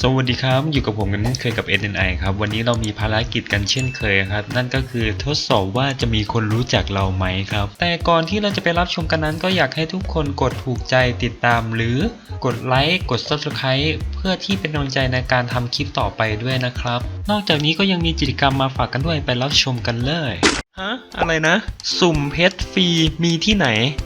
สวัสดีครับ อยู่กับผมกันเช่นเคยกับ SNI ครับ วันนี้เรามีภารกิจกันเช่นเคยครับ นั่นก็คือทดสอบว่าจะมีคนรู้จักเราไหมครับ แต่ก่อนที่เราจะไปรับชมกันนั้น ก็อยากให้ทุกคนกดถูกใจติดตาม หรือกดไลค์กด Subscribe เพื่อที่เป็นกำลังใจในการทำคลิปต่อไปด้วยนะครับ นอกจากนี้ก็ยังมีกิจกรรมมาฝากกันด้วยไปรับชมกันเลยฮะอะไรนะ สุ่มเพชรฟรีมีที่ไหน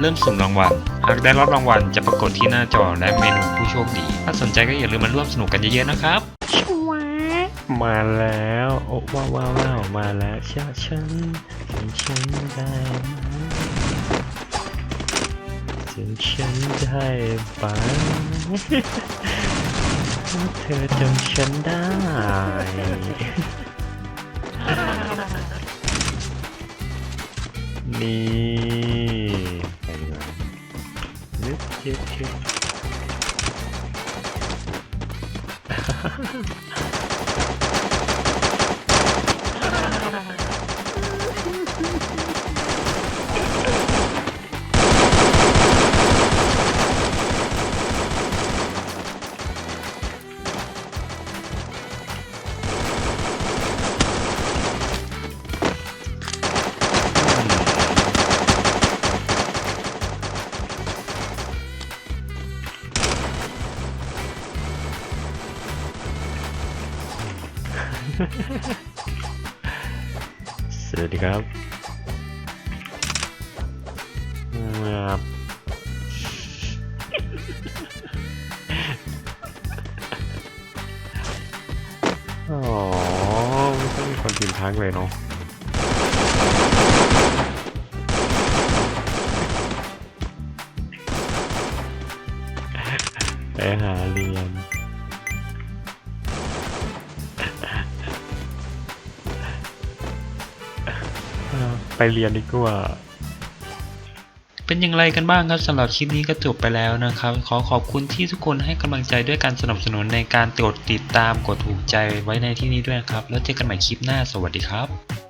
เริ่มสุ่มรางวัล หากได้รับรางวัลจะปรากฏที่หน้าจอและเมนูผู้โชคดี ถ้าสนใจก็อย่าลืมมาร่วมสนุกกันเยอะๆนะครับ มาแล้วโอ้ว้าวว้าวว้าวมาแล้วชาฉันฉันฉันได้ฉันฉันได้ฝันเธอจำฉันได้ นี่ นึกเจ็ สวัสดีครับครับอ๋อไม่ต้องมีคนพิมพ์ทักเลยเนาะไปหาเรียน ไปเรียนดีกว่า เป็นอย่างไรกันบ้างครับสำหรับคลิปนี้ก็จบไปแล้วนะครับ ขอขอบคุณที่ทุกคนให้กำลังใจด้วยการสนับสนุนในการกดติดตามกดถูกใจไว้ในที่นี้ด้วยนะครับ แล้วเจอกันใหม่คลิปหน้าสวัสดีครับ